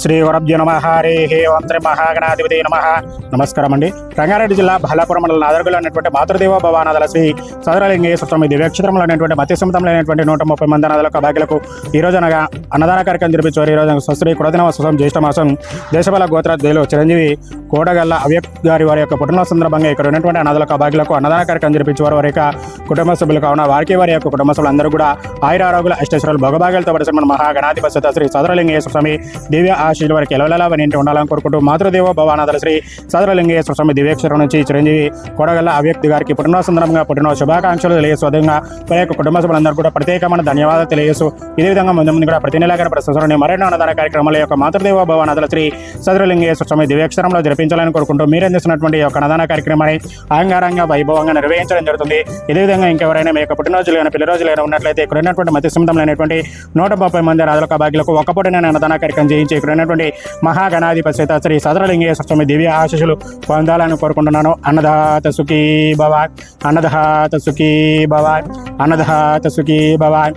శ్రీ వరభ్య నమ హరే హే ఓం మహాగణాధిపతి నమ. నమస్కారం అండి రంగారెడ్డి జిల్లా బల్లాపురం మండలం నాదర్గులో ఉన్నటువంటి మాతృదేవ భవానాథల శ్రీ సదరలింగేశ్వర స్వామి దివ్యక్షేత్రంలో ఉన్నటువంటి మత్స్యసముద్రంలో అయినటువంటి నూట ముప్పై మంది అనాథలకు భాగ్యులకు ఈ రోజు అనగా అన్నదాన కార్యక్రమం జరిపించారు ఈ రోజు స్వశ్రీ కుడదిన వత్సం జ్యేష్ఠ మాసం దేశబల గోత్రాధ్యులు చిరంజీవి కోడగల్ల అవ్యక్ గారి వారి యొక్క పుట్టినరోజు సందర్భంగా ఇక్కడ ఉన్నటువంటి అనాథలకు భాగ్యులకు అన్నదాన కార్యక్రమం జరిపించేవారు వారి యొక్క కుటుంబ సభ్యులు కావున వారికి వారి యొక్క కుటుంబ సభ్యులు అందరూ కూడా ఆయురారోగ్యుల అష్టేశ్వరులు భగభాగ్యాలతో పడిన మన మహాగణాధిపతి శ్రీ సదరలింగేశ్వర స్వామి దివ్య ఆశీలు వారికి ఎలవెలలా వినింటి ఉండాలని కోరుకుంటూ మాతృదేవ భవానాథల శ్రీ సదరలింగేశ్వర స్వామి దివ్యేశ్వరం నుంచి చిరంజీవి కొడగల్ల అవ్యక్తి గారికి పుట్టినరోజు సందర్భంగా పుట్టినరోజు శుభాకాంక్షలు తెలియజేస్తూ విధంగా వారి యొక్క కుటుంబ సభ్యులందరూ కూడా ప్రత్యేకమైన ధన్యవాదాలు తెలియజేస్తూ ఇదే విధంగా ముందు ముందు కూడా ప్రతి నెల ప్రస్తుతం మరెన్నో అన్నదాన కార్యక్రమాల యొక్క మాతృదేవ భవానాథల శ్రీ సదరలింగేశ్వర స్వామి దివ్యాక్షరంలో జరిపించాలని కోరుకుంటూ మీరు అందిస్తున్నటువంటి యొక్క అన్నదాన కార్యక్రమాన్ని అలంకారంగా వైభవంగా నిర్వహించడం జరుగుతుంది. ఇదే విధంగా ఇంకెవరైనా మీ యొక్క పుట్టినరోజులు కానీ పిల్లరోజులు కానీ ఉన్నట్లయితే ఇక్కడ ఉన్నటువంటి మధ్య సముద్రంలోనేటువంటి నూట ముప్పై మంది రాజుల భాగ్యులకు ఒక్కపూటనే అన్నదాన కార్యక్రమం చేయించి ఇక్కడ ఉన్నటువంటి మహాగణాధిపతి సీత శ్రీ సదరలింగేశ్వర స్వామి దివ్య ఆశీస్సులు పొందాలని కోరుకుంటున్నాను. అన్నదాత సుఖీ భవాన్ అన్నదాత సుఖీ భవాన్ అన్నదాత సుఖీ భవాన్.